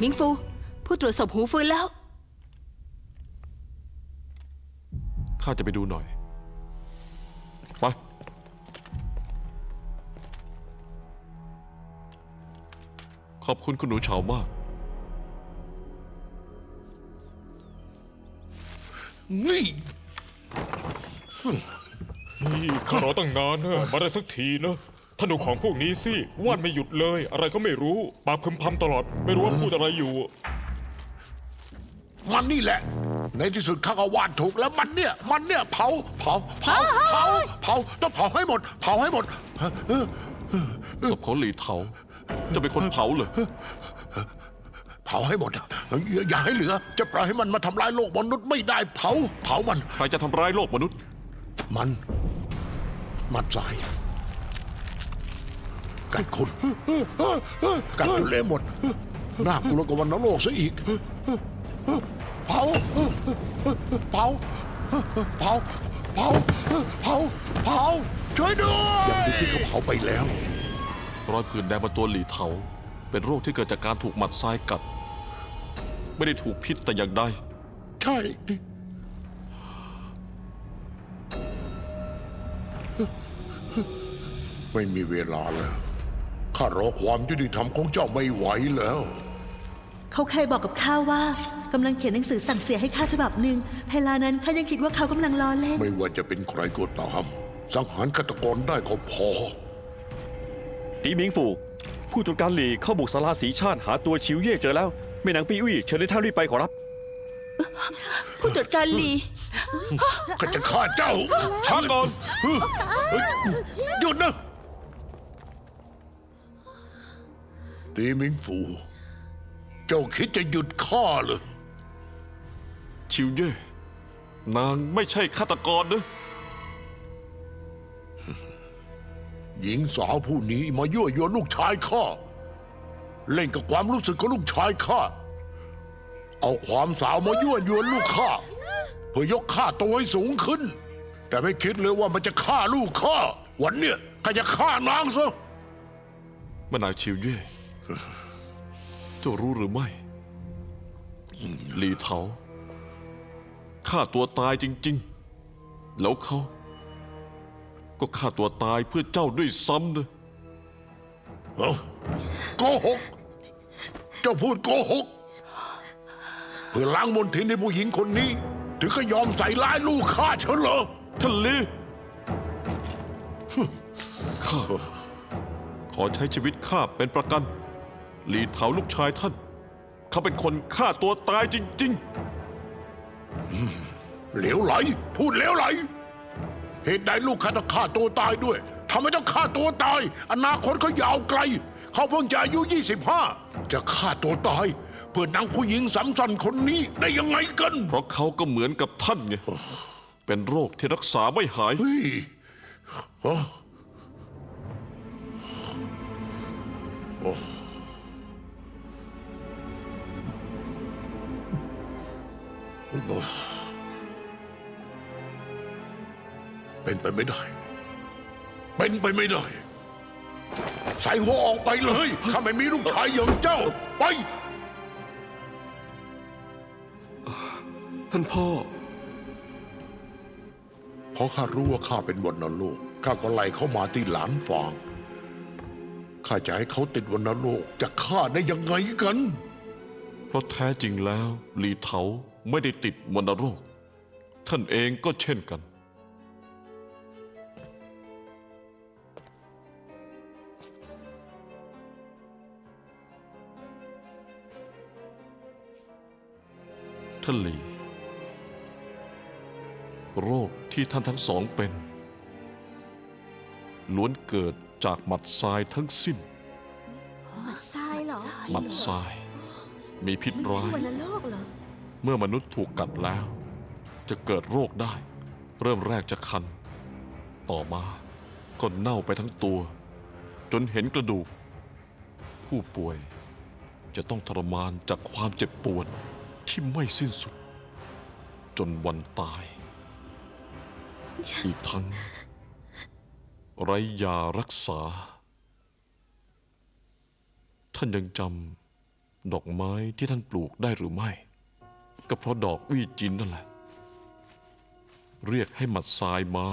มิงฟู ผู้ตรวจสอบหูฟื้นแล้ว ข้าจะไปดูหน่อย ไป ขอบคุณคุณหนูเฉามาก นี่นี่ข้ารอตั้งนานนะมาได้สักทีนะ ท่านดูของพวกนี้สิวาดไม่หยุดเลย อะไรก็ไม่รู้ปากพึมพำตลอด ไม่รู้ว่าพูดอะไรอยู่ มันนี่แหละ ในที่สุดข้าก็วาดถูกแล้วมันเนี่ย มันเนี่ยเผาเผาเผาเผาเผาต้องเผาให้หมด เผาให้หมดศพของหลีเถาจะเป็นคนเผาเลยเผาให้หมดอย่าอย่าให้เหลือ จะปล่อยให้มันมาทำลายโลกมนุษย์ไม่ได้เผา เผามัน ใครจะทำร้ายโลกมนุษย์ มัน มัดสาย กัดคนกัดจนเละหมดน่ากลัวกว่าวันนรกซะอีกเผาเผาเผาเผาเผาเผาช่วยด้วยอย่างที่เขาเผาไปแล้ว รอยผื่นแดงบนตัวหลีเถา เป็นโรคที่เกิดจากการถูกหมัดทรายกัด ไม่ได้ถูกพิษแต่อย่างใดใช่ไม่มีเวลาแล้ว ข้ารอความยุติธรรมของเจ้าไม่ไหวแล้ว เขาเคยบอกกับข้าว่ากำลังเขียนหนังสือสั่งเสียให้ข้าฉบับหนึ่งเวลานั้นข้ายังคิดว่าเขากำลังล้อเล่น ไม่ว่าจะเป็นใครก็ตามสังหารฆาตกรได้ก็พอ ตีหมิงฝูผู้ตรวจการหลีเข้าบุกศาลาสีชาติหาตัวชิวเย่เจอแล้วแม่นางปีอุ้ยเชิญให้ท่านรีบไปขอรับ ผู้ตรวจการหลี ก็จะฆ่าเจ้าช้าก่อนเฮ้ยหยุดนะ ตีมิงฟู เจ้าคิดจะหยุดข้าเหรอชิวเย่นางไม่ใช่ฆาตกรนะ หญิงสาวผู้นี้มายั่วยวนลูกชายข้า เล่นกับความรู้สึกของลูกชายข้า เอาความสาวมายั่วยวนลูกข้า เพื่อยกข้าตัวให้สูงขึ้น แต่ไม่คิดเลยว่ามันจะฆ่าลูกข้า วันเนี้ยข้าจะฆ่านางซะ แม่นางชิวเย่ เจ้ารู้หรือไม่หลีเถาฆ่าตัวตายจริง ๆ แล้วเขา ก็ฆ่าตัวตายเพื่อเจ้าด้วยซ้ำนะเอ้าโกหก เจ้าพูดโกหก เพื่อล้างมนทินให้ผู้หญิงคนนี้ ถึงก็ยอมใส่ร้ายลูกข้าเฉลอท่านลีข้าขอใช้ชีวิตข้าเป็นประกัน หลีเถาลูกชายท่าน เขาเป็นคนฆ่าตัวตายจริง เหลวไหล พูดเหลวไหล เหตุใดลูกข้าต้องฆ่าตัวตายด้วยทำไมต้องฆ่าตัวตาย อนาคตเขายาวไกล เขาเพิ่งจะอายุ 25 จะฆ่าตัวตาย เพื่อนางผู้หญิงสำคัญคนนี้ได้ยังไงกัน ๆ เพราะเขาก็เหมือนกับท่านไง เป็นโรคที่รักษาไม่หาย เฮ้ยเอ้าโอ้ เป็นไปไม่ได้ เป็นไปไม่ได้ ใส่หัวออกไปเลย ข้าไม่มีลูกชายอย่างเจ้า ไป ท่านพ่อ เพราะข้ารู้ว่าข้าเป็นวันนโลกข้าก็ไล่เขามาที่หลานฟาง ข้าจะให้เขาติดวันนโลกจะฆ่าได้ยังไงกัน เพราะแท้จริงแล้ว หลีเถา ไม่ได้ติดวัณโรค ท่านเองก็เช่นกัน ท่านหลี โรคที่ท่านทั้งสองเป็น ล้วนเกิดจากหมัดทรายทั้งสิ้นทรายเหรอหมัดทราย มีพิษไม่ร้าใช่ย วันโลกเหรอ เมื่อมนุษย์ถูกกัดแล้ว จะเกิดโรคได้ เริ่มแรกจะคัน ต่อมาก็เน่าไปทั้งตัว จนเห็นกระดูก ผู้ป่วยจะต้องทรมานจากความเจ็บปวดที่ไม่สิ้นสุด จนวันตาย อีกทั้ง ไรยารักษา ท่านยังจำดอกไม้ที่ท่านปลูกได้หรือไม่ ก็เพราะดอกวี่จินนั่นแหละ เรียกให้หมัดทรายมา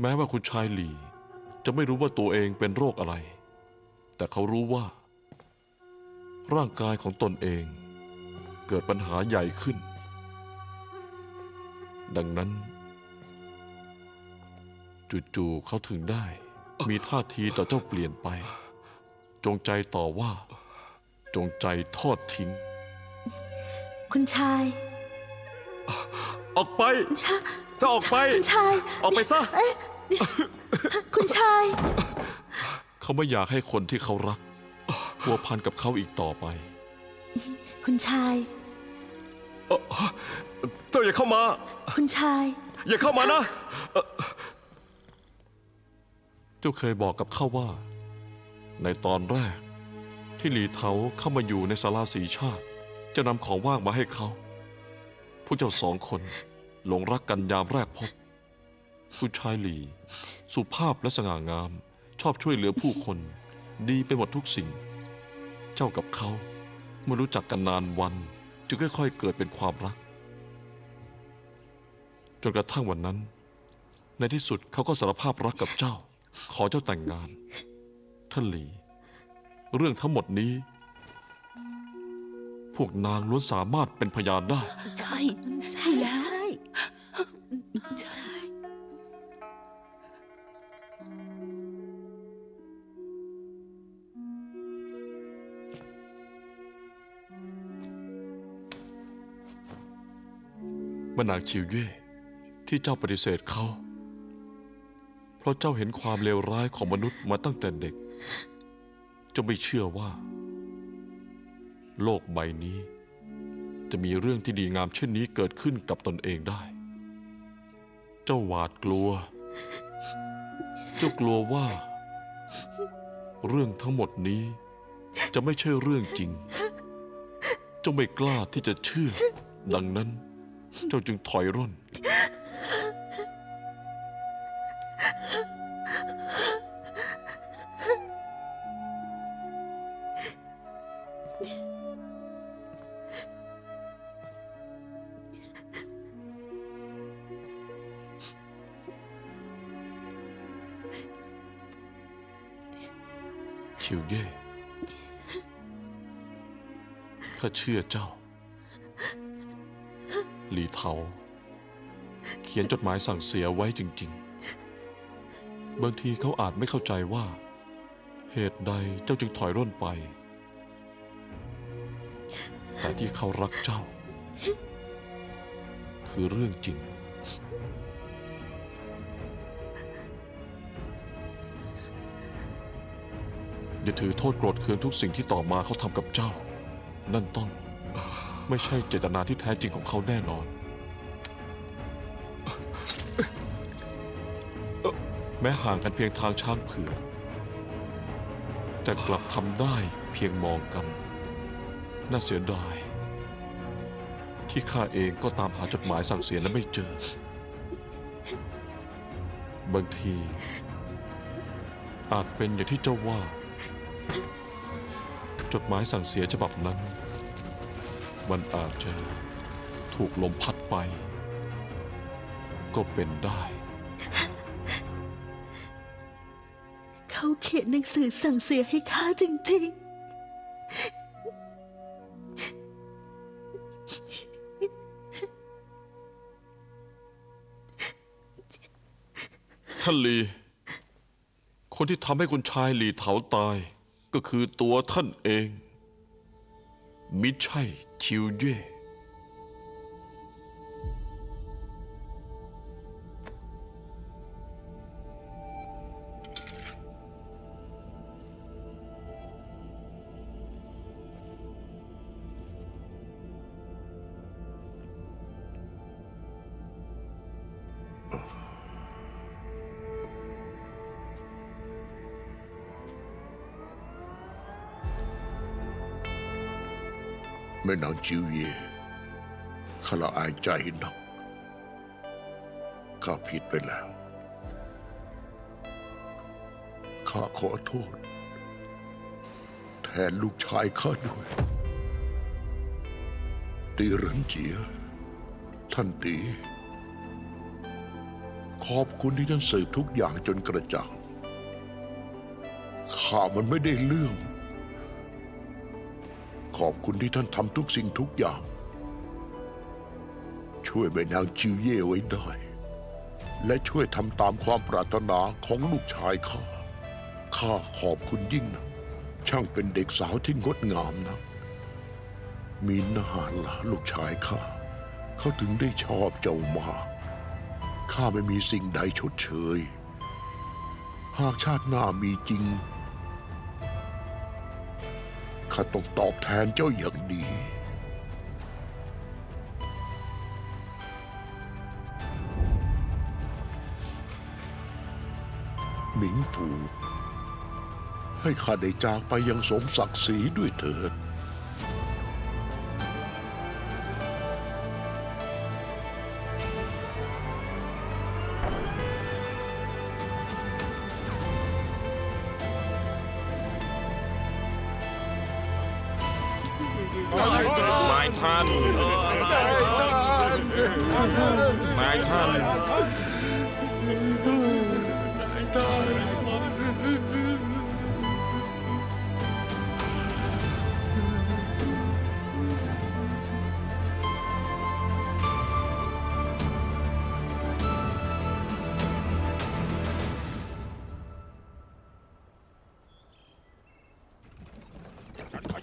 แม้ว่าคุณชายหลีจะไม่รู้ว่าตัวเองเป็นโรคอะไร แต่เขารู้ว่า ร่างกายของตนเองเกิดปัญหาใหญ่ขึ้น ดังนั้น จู่ๆเขาถึงได้ มีท่าทีต่อเจ้าเปลี่ยนไป จงใจต่อว่า จงใจทอดทิ้ง คุณชาย ออกไปจะออกไป คุณชาย ออกไปซะคุณชาย เขาไม่อยากให้คนที่เขารักพัวพันกับเขาอีกต่อไป คุณชาย เจ้าอย่าเข้ามา คุณชาย อย่าเข้ามานะ เจ้าเคยบอกกับเขาว่า ในตอนแรก ที่หลีเทาเข้ามาอยู่ในศาลาสีชาติ จะนำของว่างมาให้เขาผู้เจ้าสองคนหลงรักกันยามแรกพบผู้ชายหลี สุภาพและสง่างาม ชอบช่วยเหลือผู้คน ดีไปหมดทุกสิ่ง เจ้ากับเขาเมื่อรู้จักกันนานวัน จึงค่อยๆเกิดเป็นความรัก จนกระทั่งวันนั้น ในที่สุดเขาก็สารภาพรักกับเจ้า ขอเจ้าแต่งงาน ท่านหลี เรื่องทั้งหมดนี้ พวกนางล้วนสามารถเป็นพยานได้ ใช่ ใช่แล้ว ใช่มานางชิวเย่ที่เจ้าปฏิเสธเขา เพราะเจ้าเห็นความเลวร้ายของมนุษย์มาตั้งแต่เด็ก เจ้าไม่เชื่อว่า โลกใบนี้ จะมีเรื่องที่ดีงามเช่นนี้เกิดขึ้นกับตนเองได้ เจ้าหวาดกลัว เจ้ากลัวว่า เรื่องทั้งหมดนี้ จะไม่ใช่เรื่องจริง เจ้าไม่กล้าที่จะเชื่อ ดังนั้น เจ้าจึงถอยร่น ชิวเย่ข้าเชื่อเจ้า หลีเทา เขียนจดหมายสั่งเสียไว้จริง ๆ บางทีเขาอาจไม่เข้าใจว่า เหตุใดเจ้าจึงถอยร่นไป แต่ที่เขารักเจ้า คือเรื่องจริง อย่าถือโทษโกรธเคืองทุกสิ่งที่ต่อมาเขาทำกับเจ้า นั่นต้อง ไม่ใช่เจตนาที่แท้จริงของเขาแน่นอนแม้ห่างกันเพียงทางช้างเผือก แต่กลับทำได้เพียงมองกัน น่าเสียดาย ที่ข้าเองก็ตามหาจดหมายสั่งเสียนั้นไม่เจอ บางที อาจเป็นอย่างที่เจ้าว่า จดหมายสั่งเสียฉบับนั้น มันอาจจะถูกลมพัดไป ก็เป็นได้ ขียนหนังสือสั่งเสียให้ข้าจริง ท่านลี คนที่ทำให้คุณชายหลีเถาตาย ก็คือตัวท่านเอง มิใช่ชิวเย่ แม่นางจิวเย่ข้าละอายใจนักข้าผิดไปแล้ว ข้าขอโทษ แทนลูกชายข้าด้วยตีเหรินเจีย ท่านตี ขอบคุณที่ท่านสืบทุกอย่างจนกระจ่างข้ามันไม่ได้เรื่อง ขอบคุณที่ท่านทำทุกสิ่งทุกอย่าง ช่วยแม่นางจิวเย่ไว้ได้ และช่วยทำตามความปรารถนาของลูกชายข้า ข้าขอบคุณยิ่งนะ ช่างเป็นเด็กสาวที่งดงามนะ มีหน้าหลาลูกชายข้า เขาถึงได้ชอบเจ้ามากข้าไม่มีสิ่งใดชดเชย หากชาติหน้ามีจริง ข้าต้องตอบแทนเจ้าอย่างดี หมิงฟูให้ข้าได้จากไปอยังสมศักดิ์ศรีด้วยเถิด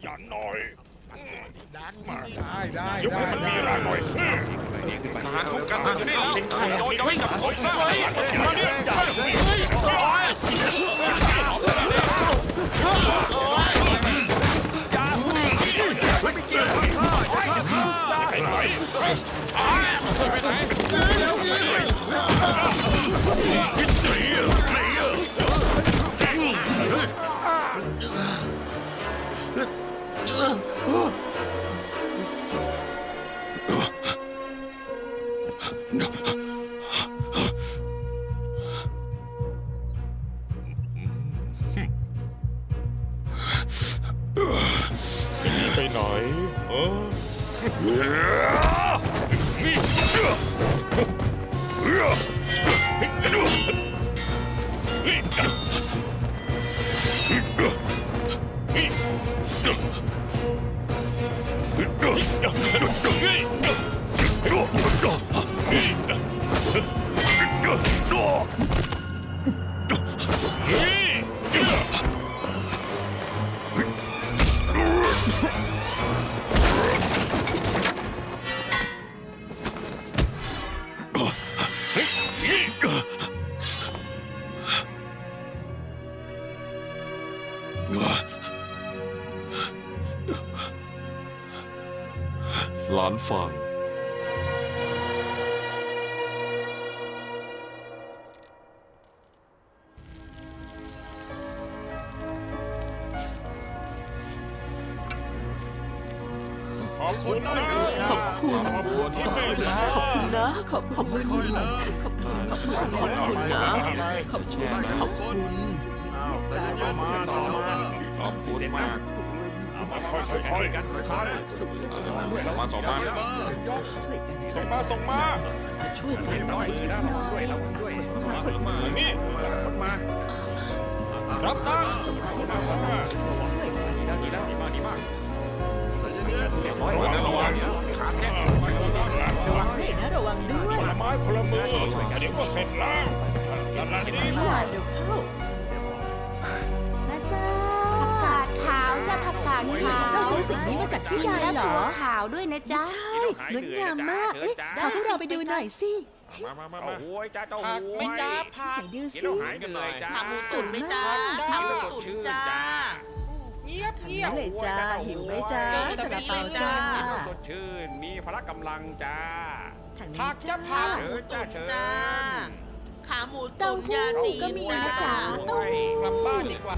ขยันหน่อยยกให้มันมีรายหน่อยสิทหารทุกกันอยู่นี่แล้วโดนจะไม่จับผมซะไป Yeah. อบคุณนะขอบคุณขอบคุณที่เป็นนะขอบคุณนะขอบขอบคุณขอบคุณขอบคุณขอบคุณนะขอบคุณขอบคุณขอบคุณมากค่อยๆกันช้าเลยส่งมาส่งมาส่งมาส่งมาช่วยกันหน่อยช่วยหน่อยอย่านี้มารับนะระวังนะระวังระวังด้วยนะระวังด้วยคนละไม้คนละมือเดี๋ยวก็เสร็จแล้วนั่นแหละนี่พี่วานเดี๋ยวเข้านะจ๊ะผักกาดขาวจ้ะผักกาดขาวเจ้าซื้อสิ่งนี้มาจากที่ใดเหรอขาวด้วยนะจ๊ะใช่งดงามมากเอ๊ะพาพวกเราไปดูหน่อยสิมามามามาโอ้ยจ้าเจ้าผักหไม่วยจ้าผักไหนดูกินสิแล้วหายกันเลยจ้าขาหมูตุ๋นไหม่จ้าข้าข้าววสดตุ๋นชื่นจ้าจ้า เงียบเงียนั่บนเลยจ้าหิวไหมจ้าสลับเปาจ้าสดชื่น มีพละกำลังจ้าทางนี้ผักจ้าจ้าผักหมูตุ๋นจ้าขาหมูเต้าตุ๋นหู้ยาจีก็มีนะจ๊ะเต้าหู้กลับบ้านดีกว่า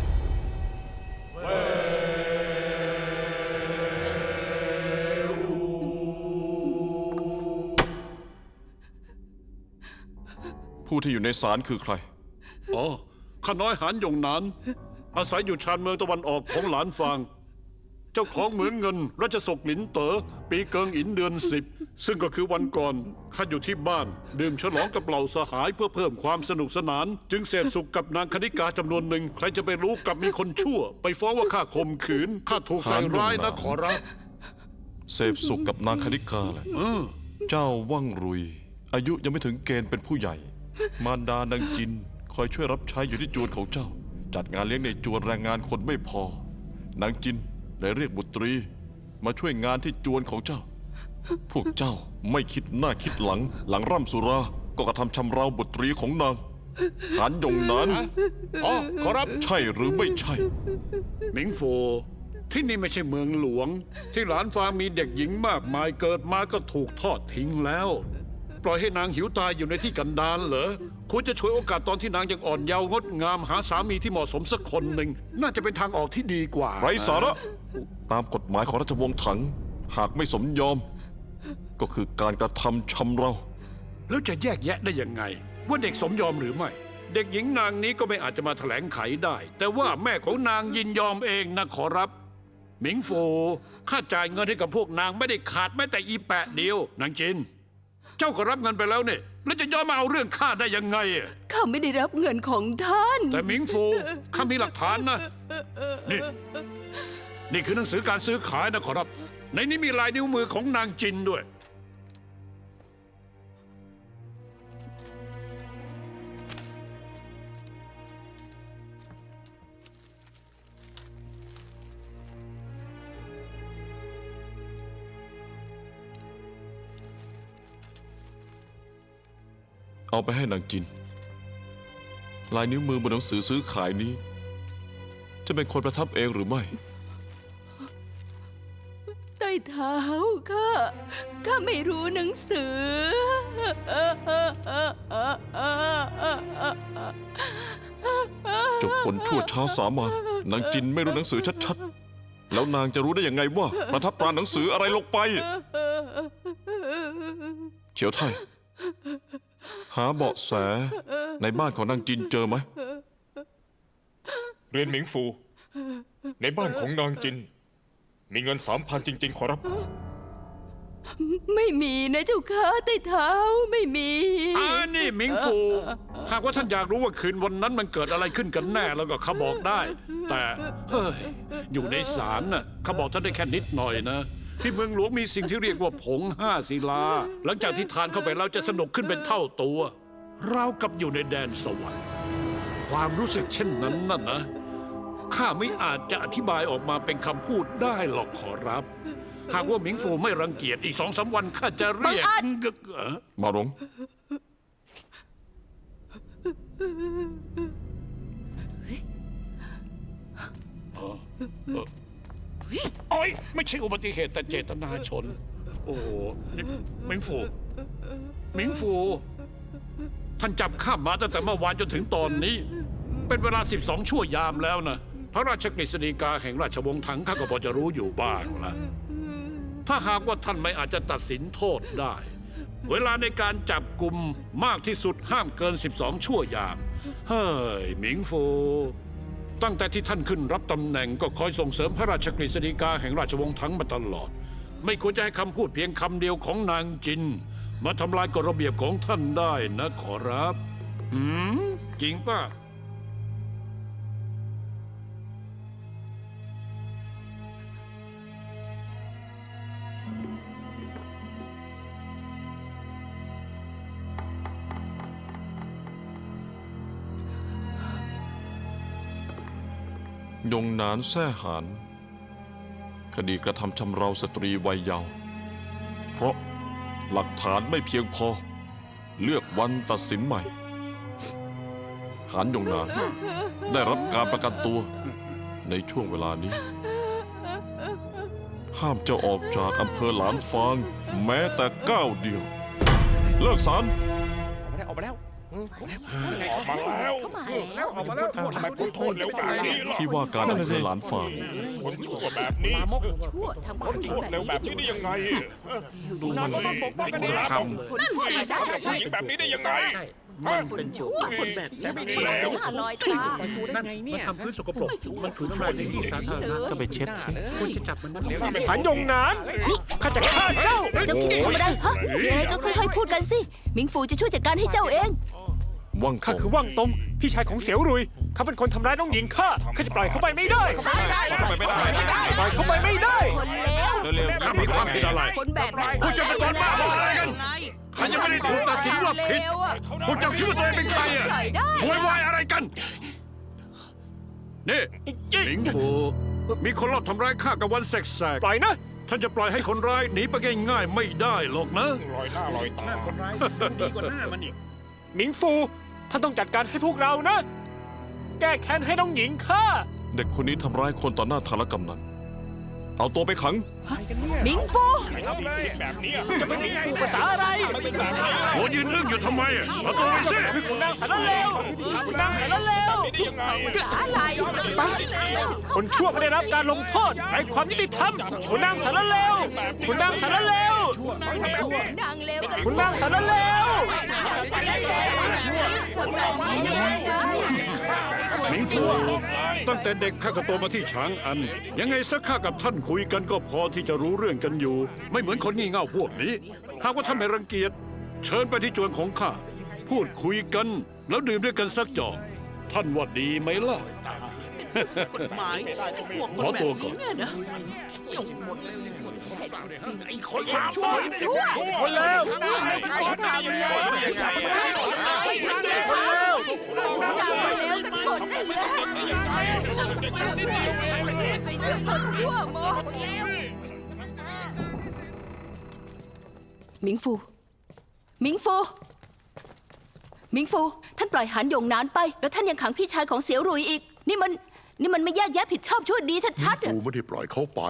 ผู้ที่อยู่ในศาลคือใคร อ๋อ ข้าน้อยหานยงนาน อาศัยอยู่ชานเมืองตะวันออกของหลานฟาง เจ้าของเหมืองเงินรัชสกหลินเต๋อปีเกิงอินเดือนสิบซึ่งก็คือวันก่อนข้าอยู่ที่บ้าน ดื่มฉลองกับเหล่าสหายเพื่อเพิ่มความสนุกสนาน จึงเสพสุขกับนางคณิกาจำนวนหนึ่ง ใครจะไปรู้กลับมีคนชั่ว ไปฟ้องว่าข้าข่มขืนข้าถูกใส่ร้ายนะขอรับเสพสุขกับนางคณิกาแหละเจ้าว่างรุย อายุยังไม่ถึงเกณฑ์เป็นผู้ใหญ่ มารดานางจิน คอยช่วยรับใช้อยู่ที่จวนของเจ้า จัดงานเลี้ยงในจวนแรงงานคนไม่พอ นางจินเลยเรียกบุตรี มาช่วยงานที่จวนของเจ้า พวกเจ้าไม่คิดหน้าคิดหลัง หลังร่ำสุรา ก็กระทำชำเราบุตรีของนางหานยงนั้นอ๋อขอรับใช่หรือไม่ใช่ หมิงโฟ ที่นี่ไม่ใช่เมืองหลวง ที่หลานฟางมีเด็กหญิงมากมายเกิดมาก็ถูกทอดทิ้งแล้ว ปล่อยให้นางหิวตายอยู่ในที่กันดารเหรอ ควรจะช่วยโอกาสตอนที่นางยังอ่อนเยาว์งดงามหาสามีที่เหมาะสมสักคนหนึ่ง น่าจะเป็นทางออกที่ดีกว่า ไรสาระตามกฎหมายของราชวงศ์ถัง หากไม่สมยอม ก็คือการกระทำชำเรา แล้วจะแยกแยะได้ยังไง ว่าเด็กสมยอมหรือไม่ เด็กหญิงนางนี้ก็ไม่อาจจะมาแถลงไขได้ แต่ว่าแม่ของนางยินยอมเองนะขอรับ หมิงโฟข้าจ่ายเงินให้กับพวกนางไม่ได้ขาดแม้แต่อีแปะเดียวนางจิน เจ้าก็รับเงินไปแล้วเนี่ย แล้วจะยอมมาเอาเรื่องข้าได้ยังไงอะข้าไม่ได้รับเงินของท่าน แต่หมิงโฟข้ามีหลักฐานนะ นี่ นี่คือหนังสือการซื้อขายนะขอรับ ในนี้มีลายนิ้วมือของนางจินด้วย เอาไปให้นางจิน ลายนิ้วมือบนหนังสือซื้อขายนี้ จะเป็นคนประทับเองหรือไม่ ใต้เท้าข้าข้าไม่รู้หนังสือ เจบคนชั่วช้าสามัญนางจินไม่รู้หนังสือชัดๆ แล้วนางจะรู้ได้ยังไงว่า ประทับตราหนังสืออะไรลงไป เฉียวไทย หาเบาะแสในบ้านของนางจินเจอไหม เรียนหมิงฟู ในบ้านของนางจิน มีเงินสามพันจริง ๆ ขอรับ ไม่มีนะเจ้าค่ะใต้เท้าไม่มี อ่านี่หมิงฟู หากว่าท่านอยากรู้ว่าคืนวันนั้นมันเกิดอะไรขึ้นกันแน่แล้วก็ข้าบอกได้ แต่เฮ้ยอยู่ในศาลน่ะข้าบอกท่านได้แค่นิดหน่อยนะ ที่เมืองหลวงมีสิ่งที่เรียกว่าผงห้าศิลา หลังจากที่ทานเข้าไปแล้วจะสนุกขึ้นเป็นเท่าตัว เราวกับอยู่ในแดนสวรรค์ความรู้สึกเช่นนั้นน่ะนะข้าไม่อาจจะอธิบายออกมาเป็นคำพูดได้หรอกขอรับ หากว่าหมิงฟูไม่รังเกียจอีกสองสามวันข้าจะเรียกเอ่อมาหลง โอ้ยไม่ใช่อุบัติเหตุแต่เจตนาชน โอ้โหนี่มิงฟูหมิงฟู ท่านจับข้ามมาตั้งแต่เมื่อวานจนถึงตอนนี้ เป็นเวลา 12 ชั่วยามแล้วนะ พระราชกฤษฎีกาแห่งราชวงศ์ถังข้าก็พอจะรู้อยู่บ้างละถ้าหากว่าท่านไม่อาจจะตัดสินโทษได้ เวลาในการจับกลุ่มมากที่สุดห้ามเกิน 12 ชั่วยาม เฮ้ยหมิงฟู ตั้งแต่ที่ท่านขึ้นรับตำแหน่งก็คอยส่งเสริมพระราชกฤษฎีกาแห่งราชวงศ์ทั้งมาตลอด ไม่ควรจะให้คำพูดเพียงคำเดียวของนางจิน มาทำลายกฎระเบียบของท่านได้นะขอรับ หืม จริงป่ะ ยงนานแซ่หานคดีกระทำชำเราสตรีวัยเยาว์เพราะหลักฐานไม่เพียงพอ เลือกวันตัดสินใหม่ หานยงนานได้รับการประกันตัว ในช่วงเวลานี้ ห้ามเจ้าออกจากอำเภอหลานฟาง แม้แต่ก้าวเดียว เลิกสาร ออกมาแล้วแล้วออกมาแล้วทำไมพ้นโทษเร็วแบบนี้ล่ะที่ว่าการอำเภอหลานฟางคนชั่วแบบนี้ชั่วทำคพ้วามนจริโทงษแบบเร็วแบบนี้นี้ได้ยังไงดูมันนี่ไอ้คนลามกนั่นสิใช่ใช่ผู้หญิงแบบนี้ได้ยังไงมันเป็นชั่วคนแบบนี้ไม่ได้แล้วหน้าลอยตานั่นมันทำพื้นสกปรกมันถูน้ำลายในที่สาธารณะก็ไปเช็ดสิควรจะจับมันนะไปหันยงนานข้าจะฆ่าเจ้าเจ้าคิดจะทำอะไรฮะยังไงก็ค่อยๆพูดกันสิหมิงฟูจะช่วยจัดการให้เจ้าเอง ว่างตข้ารงคือว่างตงพี่ชายของเสียวรุยเขาเป็นคนทำร้ายน้องหญิงข้าข้าจะปล่อยเขาไปไม่ได้ใช่ใช่ปล่อยเขาไปไม่ได้ คนเลวเร็วข้ามีความผิดอะไร คนแบบนั้นพวกเจ้าตะโกนบ้าบออะไรกันไงข้ายังไม่ได้ถูกตัดสินว่าผิดเลวอะพวกเจ้าคิดว่าตัวเองเป็นใครอะปล่อยได้โวยวายอะไรกัน นี่หลิงฟูมีคนรอบทำร้ายข้ากับวันแสกปล่อยนะ ๆท่านจะปล่อยให้คนร้ายหนีไปง่ายๆไม่ได้หรอกนะลอยหน้าลอยตาคนร้ายดีกว่าหน้ามันอีก หมิงฟู ท่านต้องจัดการให้พวกเรานะ แก้แค้นให้น้องหญิงข้าเด็กคนนี้ทำร้ายคนต่อหน้าธารกำนัน เอาตัวไปขังหมิงฟูทำแบบนี้จะเป็นหมิงฟูภาษาอะไรโหยืนอึ้งอยู่ทำไมอะเอาตัวไปสิคือคุณนางสารเลวคุณนางสารเลวอะไรไปคนชั่วไม่ได้รับการลงโทษไร้ความยุติธรรมคุณนางสารเลวคุณนางสารเลวนางเลวกันคุณนางสารเลว สิงฟูตั้งแต่เด็กข้าก็โตมาที่ฉางอัน ยังไงสักข้ากับท่านคุยกันก็พอที่จะรู้เรื่องกันอยู่ ไม่เหมือนคนงี่เง่าพวกนี้ หากว่าท่านไม่รังเกียจ เชิญไปที่จวนของข้า พูดคุยกัน แล้วดื่มด้วยกันสักจอกท่านว่าดีไหมล่ะ กฎหมายพวกคนขอแบตัวบก่อนี้นเนี่ยนะชั่วชั่วคนเลวคนทำเลยคนเลวกันหมดนั่นแหละคนชั่วหมดหมิงฟูหมิงฟูหมิงฟู ท่านปล่อยหันหยงนานไป แล้วท่านยังขังพี่ชายของเสียวรุยอีก นี่มันนี่มันไม่แยกแยะผิดชอบชั่วดีชัดๆอะ กูไม่ได้ปล่อยเขาไป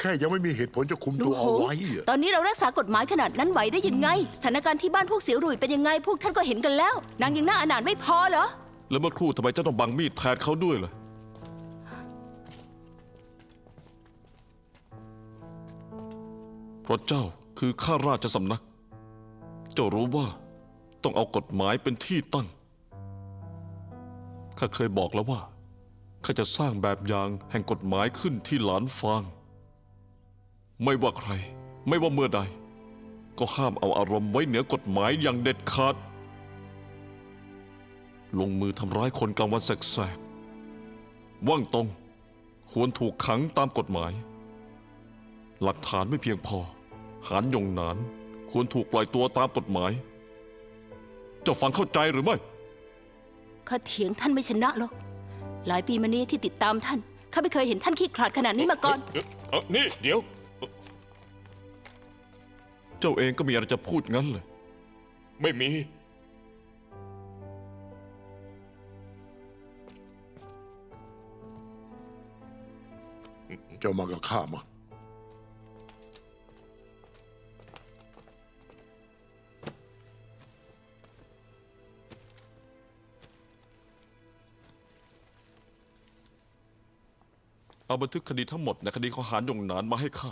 แค่ยังไม่มีเหตุผลจะคุมตัวโอ้เอาโหไว้อะตอนนี้เรารักษากฎหมายขนาดนั้นไหวได้ยังไง สถานการณ์ที่บ้านพวกเสียวรุยเป็นยังไง พวกท่านก็เห็นกันแล้ว นางยังหน้าอนาถไม่พอเหรอ แล้วเมื่อครู่ทำไมเจ้าต้องบังมีดแทนเขาด้วยล่ะ เพราะเจ้าคือข้าราชสำนัก เจ้ารู้ว่าต้องเอากฎหมายเป็นที่ตั้ง ข้าเคยบอกแล้วว่า ข้าจะสร้างแบบอย่างแห่งกฎหมายขึ้นที่หลานฟาง ไม่ว่าใคร ไม่ว่าเมื่อใด ก็ห้ามเอาอารมณ์ไว้เหนือกฎหมายอย่างเด็ดขาด ลงมือทำร้ายคนกลางวันแสกๆว่างตรง ควรถูกขังตามกฎหมาย หลักฐานไม่เพียงพอ หานยงหนาน ควรถูกปล่อยตัวตามกฎหมาย เจ้าฟังเข้าใจหรือไม่ข้าเถียงท่านไม่ชนะหรอก หลายปีมานี้ที่ติดตามท่าน ข้าไม่เคยเห็นท่านขี้ขลาดขนาดนี้มาก่อน เออนี่เดี๋ยว เจ้าเองก็มีอะไรจะพูดงั้นเลย ไม่มี เจ้ามากับข้ามา เอาบันทึกคดีทั้งหมดในคดีขอหานยงหนานมาให้ข้า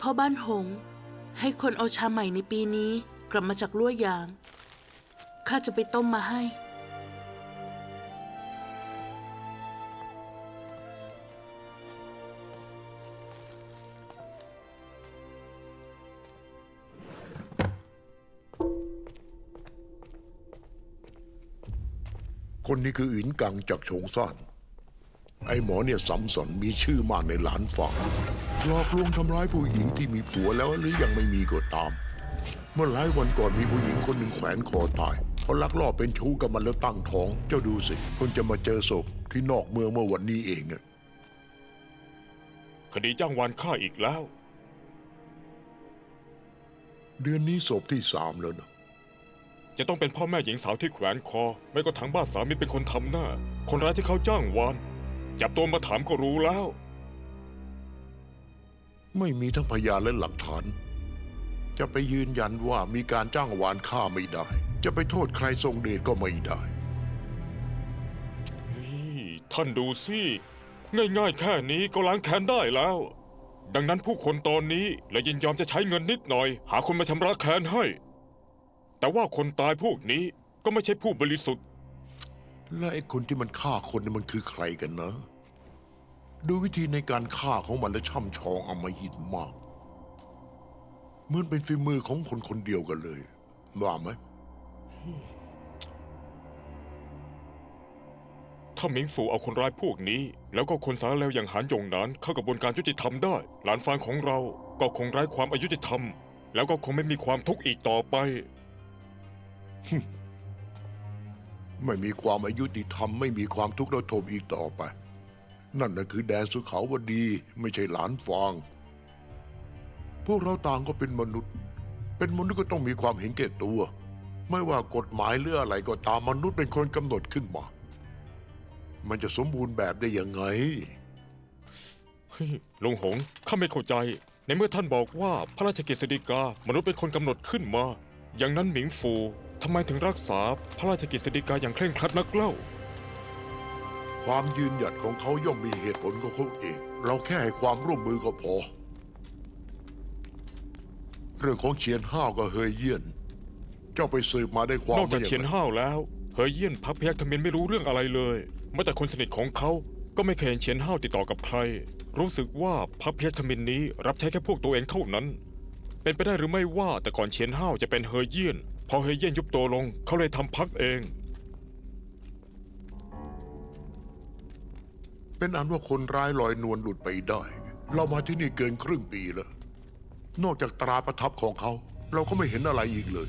พ่อบ้านหง ให้คนเอาชาใหม่ในปีนี้กลับมาจากลั่วยาง ข้าจะไปต้มมาให้ คนนี้คืออินกังจากโฉงซ่าน ไอ้หมอเนี่ยสัมสนมีชื่อมากในหลานฝั่ง หลอกลวงทำร้ายผู้หญิงที่มีผัวแล้วหรือยังไม่มีก็ตาม เมื่อหลายวันก่อนมีผู้หญิงคนหนึ่งแขวนคอตายเพราะลักลอบเป็นชู้กับมันแล้วตั้งท้อง เจ้าดูสิเพิ่งจะมาเจอศพที่นอกเมืองเมื่อวันนี้เองอะคดีจ้างวานฆ่าอีกแล้ว เดือนนี้ศพที่สามแล้วนะจะต้องเป็นพ่อแม่หญิงสาวที่แขวนคอ ไม่ก็ทางบ้านสามีเป็นคนทำหน้า คนร้ายที่เขาจ้างวานจับตัวมาถามก็รู้แล้ว ไม่มีทั้งพยานและหลักฐาน จะไปยืนยันว่ามีการจ้างวานฆ่าไม่ได้ จะไปโทษใครทรงเดชก็ไม่ได้ นี่ท่านดูสิง่ายๆ แค่นี้ก็ล้างแค้นได้แล้ว ดังนั้นผู้คนตอนนี้เลยยินยอมจะใช้เงินนิดหน่อย หาคนมาชำระแค้นให้ แต่ว่าคนตายพวกนี้ก็ไม่ใช่ผู้บริสุทธิ์ และไอ้คนที่มันฆ่าคนนี่มันคือใครกันนะ ดูวิธีในการฆ่าของมันและช่ำชองอำมหิตมาก เหมือนเป็นฝีมือของคนคนเดียวกันเลยว่าไหมถ้าหมิงฝูเอาคนร้ายพวกนี้ แล้วก็คนสารเลวอย่างหานหยงหนานเข้ากระบวนการยุติธรรมได้ หลานฟานของเราก็คงไร้ความอายุติธรรม แล้วก็คงไม่มีความทุกข์อีกต่อไป ไม่มีความอายุติธรรม ไม่มีความทุกข์ระทมอีกต่อไป นั่นน่ะคือแดนสุขาวดี ไม่ใช่หลานฟาง พวกเราต่างก็เป็นมนุษย์ เป็นมนุษย์ก็ต้องมีความเห็นแก่ตัว ไม่ว่ากฎหมายหรืออะไรก็ตามมนุษย์เป็นคนกำหนดขึ้นมา มันจะสมบูรณ์แบบได้ยังไง เฮ้ยลุงหงข้าไม่เข้าใจ ในเมื่อท่านบอกว่าพระราชกฤษฎีกามนุษย์เป็นคนกำหนดขึ้นมา อย่างนั้นหมิงฟูทำไมถึงรักษาพระราชกฤษฎีกาอย่างเคร่งครัดนักเล่า ความยืนหยัดของเขาย่อมมีเหตุผลของเขาเอง เราแค่ให้ความร่วมมือก็พอ เรื่องของเฉียนห้าวกับเฮยเยี่ยน เจ้าไปสืบมาได้ความนอกจากว่เฉียนงไงห้าวแล้ว เฮยเยี่ยนพักพยักทมินไม่รู้เรื่องอะไรเลยแม้แต่คนสนิทของเขาก็ไม่เคยเห็นเฉียนห้าวติดต่อกับใคร รู้สึกว่าพักพยักทมินนี้รับใช้แค่พวกตัวเองเท่านั้น เป็นไปได้หรือไม่ว่าแต่ก่อนเฉียนห้าวจะเป็นเฮยเยี่ยน พอเฮยเยี่ยนยุบตัวลง เขาเลยทำพักเอง เป็นอันว่าคนร้ายลอยนวลหลุดไปได้ เรามาที่นี่เกินครึ่งปีแล้ว นอกจากตราประทับของเขา เราก็ไม่เห็นอะไรอีกเลย